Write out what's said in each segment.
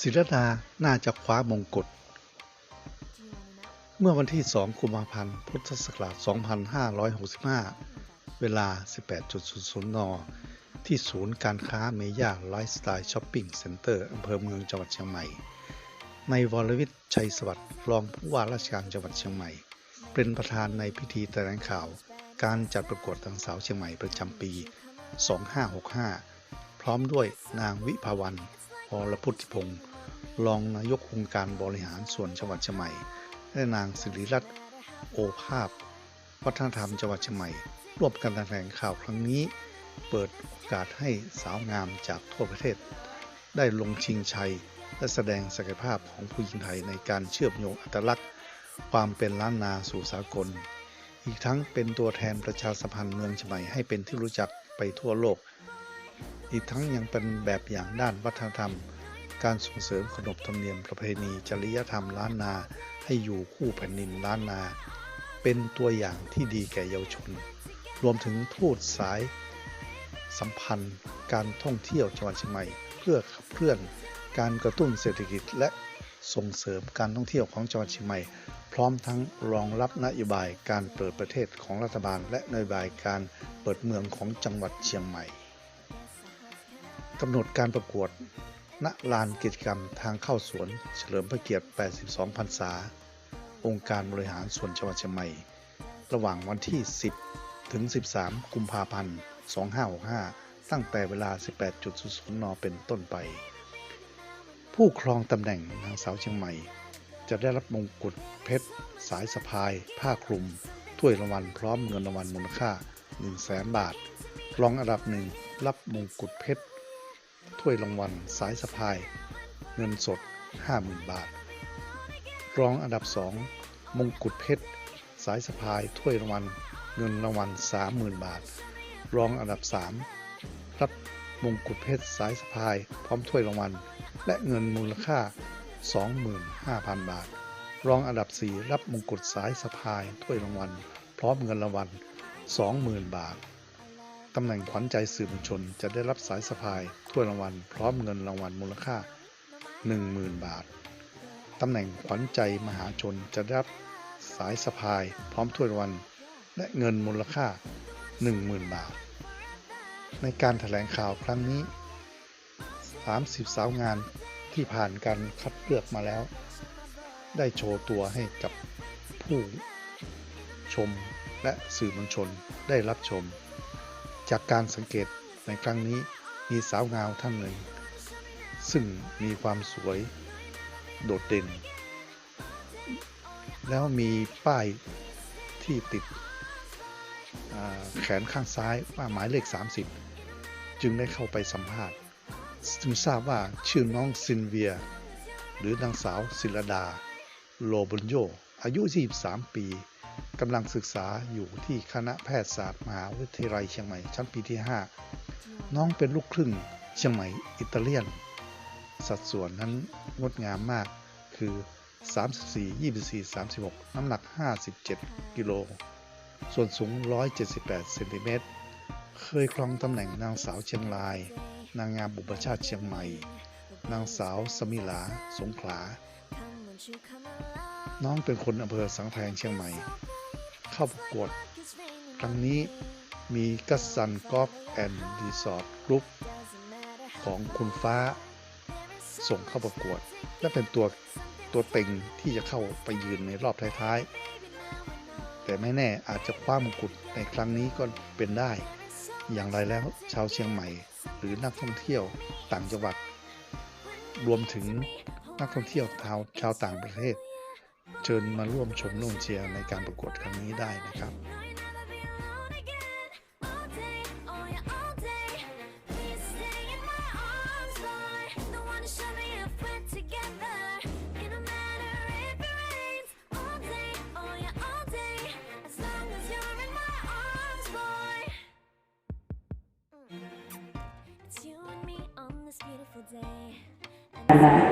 ศิรดาน่าจะคว้ามงกุฎเมื่อวันที่ 2 กุมภาพันธ์ พุทธศักราช 2565 เวลา 18.00 น ที่ศูนย์การค้าเมย่าไลฟ์สไตล์ช้อปปิ้งเซ็นเตอร์อำเภอเมืองจังหวัดเชียงใหม่ ในวรวิทย์ชัยสวัสดิ์รองผู้ว่าราชการจังหวัดเชียงใหม่ เป็นประธานในพิธีแถลงข่าว การจัดประกวดนางสาวเชียงใหม่ประจำปี 2565 พร้อมด้วยนางวิภาวัน รพุทธิพงศ์รองนายกองค์การบริหารส่วนจังหวัดเชียงใหม่ และนางสิริรัตน์โอภาพ วัฒนธรรมจังหวัดเชียงใหม่ร่วมกันแถลงข่าวครั้งนี้ เปิดโอกาสให้สาวงามจากทั่วประเทศ ได้ลงชิงชัย และแสดงศักยภาพของผู้หญิงไทยในการเชื่อมโยงอัตลักษณ์ ความเป็นล้านนาสู่สากล อีกทั้งเป็นตัวแทนประชาสัมพันธ์เมืองเชียงใหม่ให้เป็นที่รู้จักไปทั่วโลก อีกทั้งยังเป็นแบบอย่างด้านวัฒนธรรม การส่งเสริมขนบธรรมเนียมประเพณีจริยธรรมล้านนา ให้อยู่คู่แผ่นดินล้านนา เป็นตัวอย่างที่ดีแก่เยาวชน รวมถึงทูตสาย สัมพันธ์ การท่องเที่ยวจังหวัดเชียงใหม่ เพื่อขับเคลื่อน การกระตุ้นเศรษฐกิจและส่งเสริมการท่องเที่ยวของจังหวัดเชียงใหม่ พร้อมทั้งรองรับนโยบายการเปิดประเทศของรัฐบาล และนโยบายการเปิดเมืองของจังหวัดเชียงใหม่ กำหนดการประกวด ณ ลานกิจกรรมทางเข้าสวน เฉลิมพระเกียรติ 82 พรรษา องค์การบริหารส่วนจังหวัดเชียงใหม่ ระหว่างวันที่ 10 ถึง 13 กุมภาพันธ์ 2565 ตั้งแต่เวลา 18.00 น เป็นต้นไป ผู้ครองตำแหน่งนางสาวเชียงใหม่ จะได้รับมงกุฎเพชร สายสะพาย ผ้าคลุม ถ้วยรางวัลพร้อมเงินรางวัลมูลค่า 1 0 0 0 0แบาท รองอันดับหนึ่งรับมงกุฎเพชร ถ้วยรางวัลสายสะพาย เงินสด 50,000 บาท รองอันดับ 2 มงกุฎเพชร สายสะพาย ถ้วยรางวัลเงินรางวัล 30,000 บาท รองอันดับ 3 รับมงกุฎเพชรสายสะพาย พร้อมถ้วยรางวัล และเงินมูลค่า 25,000 บาท รองอันดับ 4 รับมงกุฎสายสะพาย ถ้วยรางวัล พร้อมเงินรางวัล 20,000 บาท ตำแหน่งขวัญใจสื่อมวลชนจะได้รับสายสะพายถ้วยรางวัลพร้อมเงินรางวัลมูลค่า 10,000 บาท ตำแหน่งขวัญใจมหาชนจะได้รับสายสะพาย พร้อมถ้วยรางวัลและเงินมูลค่า 10,000 บาท ในการถแถลงข่าวครั้งนี้ 30 สาวงานที่ผ่านการคัดเลือกมาแล้ว ได้โชว์ตัวให้กับผู้ชมและสื่อมวลชนได้รับชม จากการสังเกตในครั้งนี้มีสาวงามท่านหนึ่ง ซึ่งมีความสวยโดดเด่น แล้วมีป้ายที่ติดแขนข้างซ้ายว่าหมายเลข 30 จึงได้เข้าไปสัมภาษณ์ จึงทราบว่าชื่อน้องซินเวีย หรือนางสาวศิรดา โลบุญโย อายุ 23 ปี กำลังศึกษาอยู่ที่คณะแพทยศาสตร์มหาวิทยาลัยเชียงใหม่ชั้นปีที่ 5 น้องเป็นลูกครึ่งเชียงใหม่อิตาเลียน สัดส่วนนั้นงดงามมากคือ 34 24 36 น้ำหนัก 57 กิโล ส่วนสูง 178 เซนติเมตร เคยครองตำแหน่งนางสาวเชียงราย นางงามบุปชาติเชียงใหม่ นางสาวสมิลา สงขลา น้องเป็นคนอำเภอสังแพงเชียงใหม่ เข้าประกวด ครั้งนี้มีกัสซันกอล์ฟแอนด์รีสอร์ทกรุ๊ปของคุณฟ้า ส่งเข้าประกวด และเป็นตัวตัวเต็งที่จะเข้าไปยืนในรอบท้ายๆ แต่ไม่แน่อาจจะคว้ามงกุฎในครั้งนี้ก็เป็นได้ อย่างไรแล้วชาวเชียงใหม่ หรือนักท่องเที่ยวต่างจังหวัด รวมถึงนักท่องเที่ยวชาวชาวต่างประเทศ เชิญมาร่วมชมร่วมเชียร์ในการประกวดครั้งนี้ได้นะครับ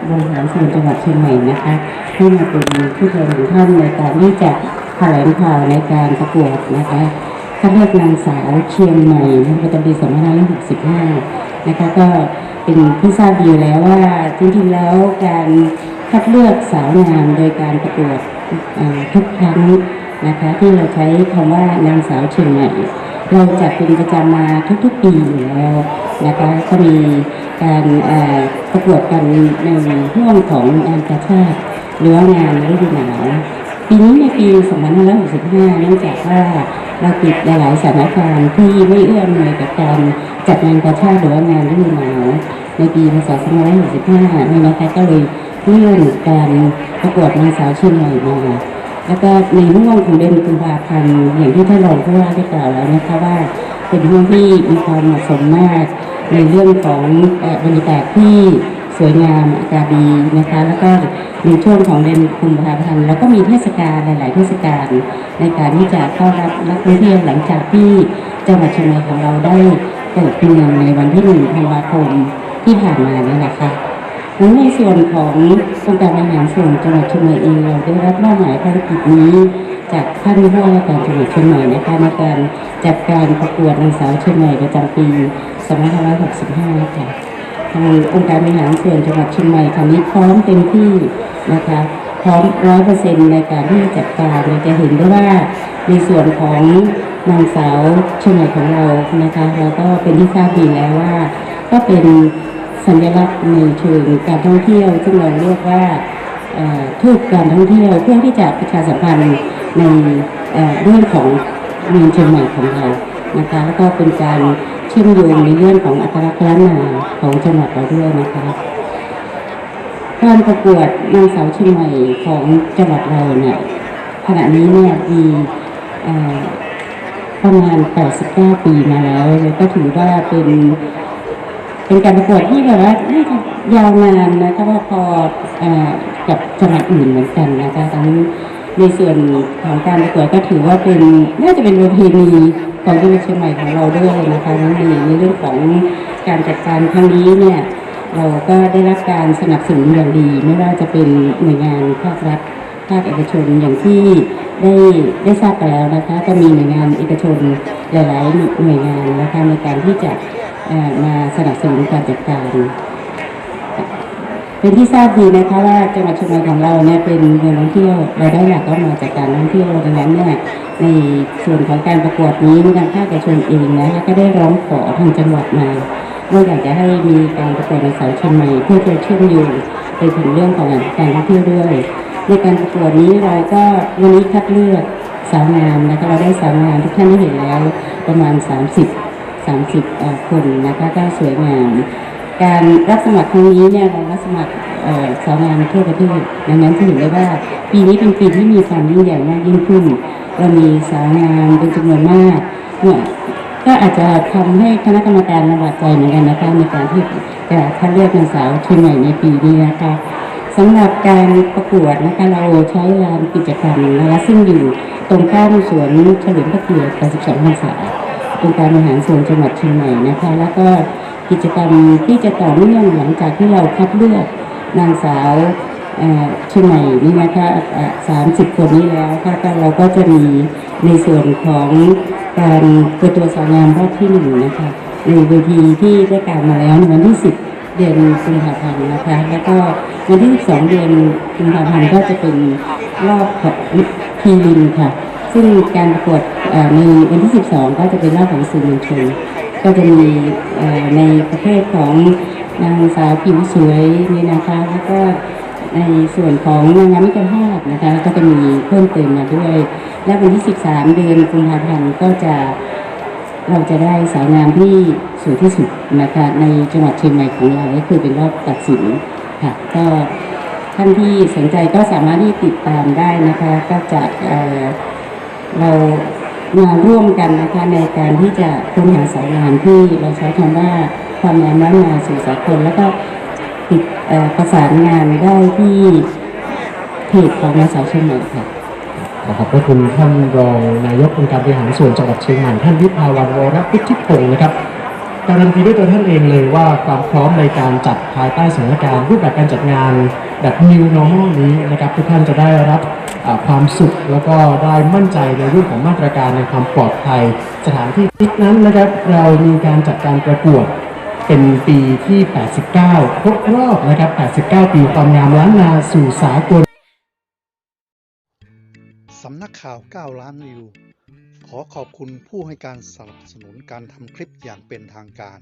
บริหารส่วนจังหวัดเชียงใหม่นะคะที่มาเป็นผู้แทนของท่านในการที่จะแถลงข่าวในการประกวดนะคะคัดเลือกนางสาวเชียงใหม่ประจำปี2565 นะคะก็เป็นที่ทราบดีอยู่แล้วว่าจริงๆแล้วการคัดเลือกสาวงามโดยการประกวดทุกครั้งนะคะที่เราใช้คำว่านางสาวเชียงใหม่ เราจัดเป็นประจำมาทุกๆปีอยู่แล้ว นะคะก็มีการประกวดกันในห่วงของงานกาชาติหรือว่างานฤดูหนาวปีนี้ในปี2565เนื่องจากว่าเราติดหลายสถานการณ์ที่ไม่เอื้ออำนวยกับการจัดงานกาชาติหรือว่างานฤดูหนาวในปีพศ2565นี่นะคะก็เลยเลื่อนการประกวดนางสาวเชียงใหม่มาแล้วก็ในห่วงของเดือนกุมภาพันธ์อย่างที่ท่านรองผู้ว่าได้กล่าวแล้วนะคะว่า เป็นห่วงที่มีความเหมาะสมมาก ในเรื่องของบรรยากาศที่สวยงามอากาศดีนะคะ แล้วก็ในช่วงของเดือนกุมภาพันธ์แล้วก็มีเทศกาลหลาย ๆ เทศกาลในการที่จะเข้ารับนักท่องเที่ยวหลังจากที่จังหวัดเชียงใหม่ของเราได้เปิดเมืองในวันที่หนึ่งธันวาคมที่ผ่านมานี่แหละค่ะทั้งในส่วนขององค์การบริหารส่วนจังหวัดเชียงใหม่เองเราได้รับมอบหมายภารกิจนี้ จากท่านผู้ว่าราการจังหวัดเชียงใหม่นะคะในการจัดการประกวดนางสาวเชียงใหม่ประจำปี 2565 ค่ะทางองค์การบริหารส่วนจังหวัดเชียงใหม่คราวนี้พร้อมเต็มที่นะคะพร้อมร้อยเปอร์เซ็นต์ในการที่จะจัดการเราจะเห็นได้ว่าในส่วนของนางสาวเชียงใหม่ของเรานะคะเราก็เป็นที่ทราบดีแล้วว่า ก็เป็นสัญลักษณ์ในเชิงการท่องเที่ยว ซึ่งเราเรียกว่าทูตการท่องเที่ยวเพื่อที่จะประชาสัมพันธ์ในเอ่อเรื่องของเมืองเชียงใหม่ของเรานะคะแล้วก็เป็นการ เชื่อมโยงในเรื่องของอัตลักษณ์ล้านนาของจังหวัดเราด้วยนะคะการประกวดนางสาวเชียงใหม่ของจังหวัดเราเนี่ยขณะนี้เนี่ยมีประมาณ 89 ปีมาแล้วแล้วก็ถือว่าเป็นเป็นการประกวดที่แบบว่าน่าจะยาวนานนะคะว่าพออกับจังหวัดอื่นเหมือนกันนะคะทั้ง ในส่วนของการประกวดก็ถือว่าเป็นน่าจะเป็นประเพณีของจังหวัดเชียงใหม่ของเราด้วยนะคะนั่นเองในเรื่องของการจัดการครั้งนี้เนี่ยเราก็ได้รับการสนับสนุนอย่างดี ไม่ว่าจะเป็นหน่วยงานภาครัฐภาคเอกชนอย่างที่ได้ได้ทราบไปแล้วนะคะก็มีหน่วยงานเอกชนหลาย ๆ หน่วยงานนะคะในการที่จะมาสนับสนุนการจัดการ เป็นที่ทราบดีนะคะว่าจังหวัดเชียงใหม่ของเราเนี่ยเป็นเมืองท่องเที่ยวรายได้หลักก็มาจากการท่องเที่ยวดังนั้นเนี่ยในส่วนของการประกวดนี้ทางภาคเอกชนเองนะแล้วก็ได้ร้องขอทางจังหวัดมาว่าอยากจะให้มีการประกวดในสาวเชียงใหม่เพื่อจะเชื่อมโยงไปถึงเรื่องของการท่องเที่ยวด้วยในการประกวดนี้เราก็วันนี้คัดเลือกสาวงามนะคะเราได้สาวงามทุกท่านได้เห็นแล้วประมาณ 30 30เอ่อคนนะคะก็สวยงาม การรับสมัครครั้งนี้เนี่ยเรารับสมัครเอ่อสาวงามทั่วประเทศดังนั้นจะเห็นได้ว่าปีนี้เป็นปีที่มีความยิ่งใหญ่มากยิ่งขึ้นเรามีสาวงามเป็นจำนวนมากเนี่ยก็อาจจะทำให้คณะกรรมการลำบากใจเหมือนกันนะคะในการที่จะคัดเลือกนางสาวเชียงใหม่ในปีนี้นะคะสำหรับการประกวดนะคะเราใช้ลานกิจกรรมนะคะซึ่งอยู่ตรงข้ามสวนเฉลิมพระเกียรติ82พรรษาองค์การบริหารส่วนจังหวัดเชียงใหม่นะคะ แล้วก็ กิจกรรมที่จะต่อเนื่องหลังจากที่เราคัดเลือกนางสาวเอ่อเชียงใหม่นี่นะคะสามสิบคนนี้แล้วค่ะก็เราก็จะมีในส่วนของการเปิดตัวสาวงามรอบที่หนึ่งนะคะในเวทีที่ได้กล่าวมาแล้วในวันที่สิบเดือนกุมภาพันธ์นะคะ แล้วก็วันที่12เดือนกุมภาพันธ์ก็จะเป็นรอบของพีรินค่ะ ซึ่งการประกวดในวันที่ 12 ก็จะเป็นรอบของสื่อมวลชน ก็จะมีในประเภทของนางสาวผิวสวยนี่นะคะแล้วก็ในส่วนของนางงามมิตรภาพนะคะ ก็จะมีเพิ่มเติมมาด้วย และวันที่ 13 เดือนกุมภาพันธ์ก็จะเราจะได้สาวงามที่สวยที่สุดนะคะในจังหวัดเชียงใหม่ของเราก็คือเป็นรอบตัดสินค่ะก็ท่านที่สนใจก็สามารถที่ติดตามได้นะคะ ก็จะเเรา มาร่วมกันนะคะในการที่จะค้นหาสาวงามที่เราใช้คำว่าความงามล้านนาสู่สากลแล้วก็ติดประสานงานได้ที่เพจของนาสาวเชียงใหม่ค่ะขอขอบพระคุณท่านรองนายกองค์การบริหารส่วนจังหวัดเชียงใหม่ท่านวิภาวันวรพุทธิพงศ์นะครับการันตีด้วยตัวท่านเองเลยว่าความพร้อมในการจัดภายใต้สถานการณ์รูปแบบการจัดงานแบบ New Normal นี้นะครับทุกท่านจะได้รับ ความสุข แล้วก็ได้มั่นใจในเรื่องของมาตรการในความปลอดภัย สถานที่นั้นนะครับเรามีการจัดการประกวดเป็นปีที่ 89 ครบรอบนะครับ 89 ปีความงามล้านนาสู่สากลสำนักข่าว 9 ล้านวิว ขอขอบคุณผู้ให้การสนับสนุนการทำคลิปอย่างเป็นทางการ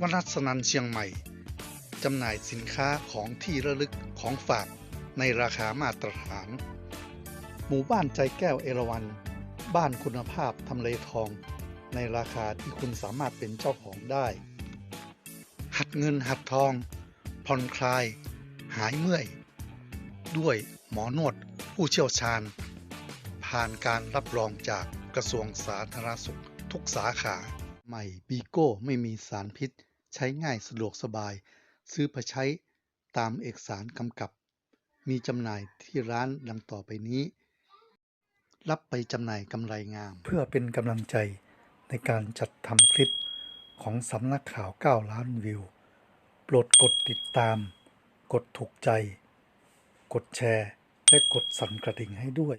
วนัสนันเชียงใหม่ จำหน่ายสินค้าของที่ระลึกของฝาก ในราคามาตรฐาน หมู่บ้านใจแก้วเอราวัน บ้านคุณภาพทำเลทอง ในราคาที่คุณสามารถเป็นเจ้าของได้ หัดเงินหัดทองผ่อนคลาย หายเมื่อย ด้วยหมอนวดผู้เชี่ยวชาญ ผ่านการรับรองจากกระทรวงสาธารณสุขทุกสาขา ใหม่บีโก้ไม่มีสารพิษ ใช้ง่ายสะดวกสบาย ซื้อไปใช้ตามเอกสารกำกับ มีจำหน่ายที่ร้านดังต่อไปนี้ รับไปจำหน่ายกำไรงาม เพื่อเป็นกำลังใจในการจัดทำคลิปของสำนักข่าว 9 ล้านวิว โปรดกดติดตาม กดถูกใจ กดแชร์ และกดสั่นกระดิ่งให้ด้วย